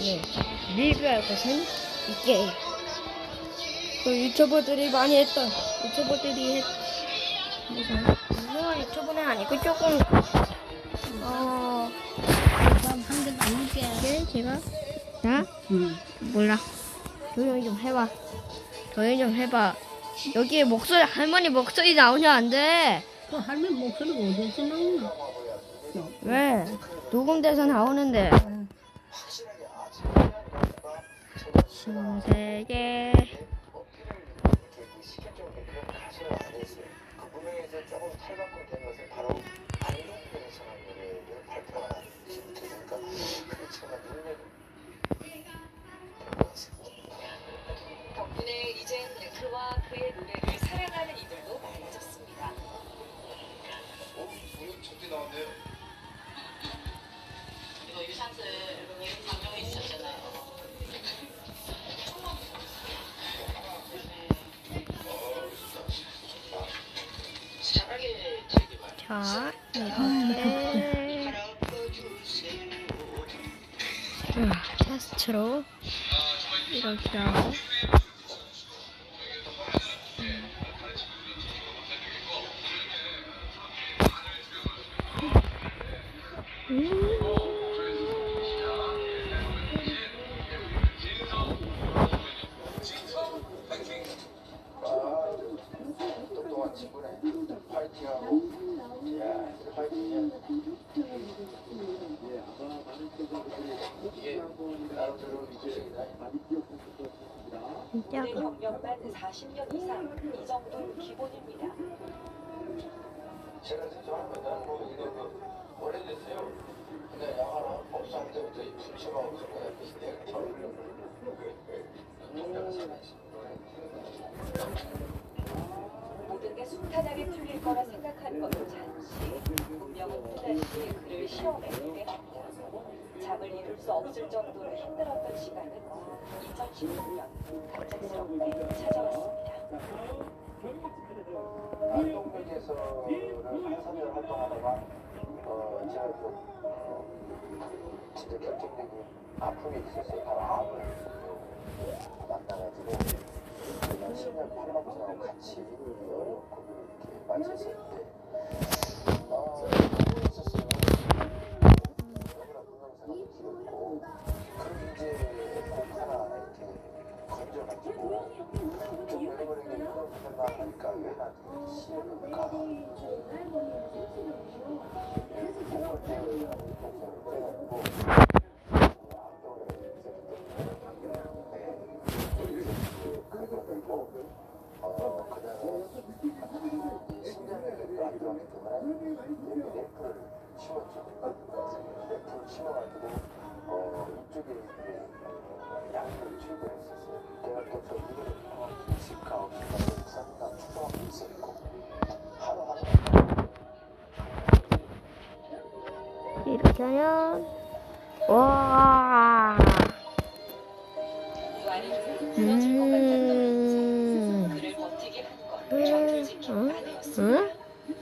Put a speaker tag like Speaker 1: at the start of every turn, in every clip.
Speaker 1: 예, 리뷰할 것은 이게. 그 유튜버들이 많이 했던 유튜버들이 했 무슨 무슨 유튜브는 아니고 조금 어
Speaker 2: 그럼 한개
Speaker 1: 제가? 나?
Speaker 2: 응.
Speaker 1: 몰라. 조용히 좀 해봐. 조용히 좀 해봐. 여기 목소리 할머니 목소리 나오면 안돼?
Speaker 2: 그 할머니 목소리가 어디서 나오나?
Speaker 1: 왜? 녹음돼서 나오는데 신세계
Speaker 3: 덕분에 이젠 그와 그의 노래를 사랑하는 이들도 많아졌습니다.
Speaker 4: 이거 유산슬 장정에 있었잖아요.
Speaker 1: 자 이렇게 음, 테스트로 이렇게 하고
Speaker 5: 똑 파이팅하고. 야, 파이팅이야. 이게 나름대로 미션이다.
Speaker 1: 진짜
Speaker 3: 내 경력만 40년 이상 이 정도는 기본입니다.
Speaker 5: 제가 생각하면 뭐 이거 뭐 오래됐어요. 근데 영화로 법상 때부터 이 불침하고 그런 거 내가 저를 동네가 살아있어.
Speaker 3: 모든 게 순탄하게 풀릴 거라 생각한 것도 잠시 운명은 또다시 그를 시험에 합니다. 잠을 이룰 수 없을 정도로 힘들었던 시간은 2016년 갑작스럽게 찾아왔습니다.
Speaker 5: 안동역에서를 한 3년 활동하다가 어 제가 좀 어, 진짜 결정적인 아픔이 있었어요. 바로 암을 만나가지고 제가 10년 팔방지하고 같이 어, 거기를 이렇게 마쳤었는데 어, 있었어요. 너무나 동영상이 길었고 그럼 이제 곡 하나 이렇게 건져
Speaker 1: 이렇게 하면 와.
Speaker 3: 그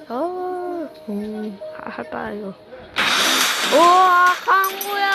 Speaker 3: 아,
Speaker 1: 음,
Speaker 3: 아빠
Speaker 1: 이거. 우와, 강구야.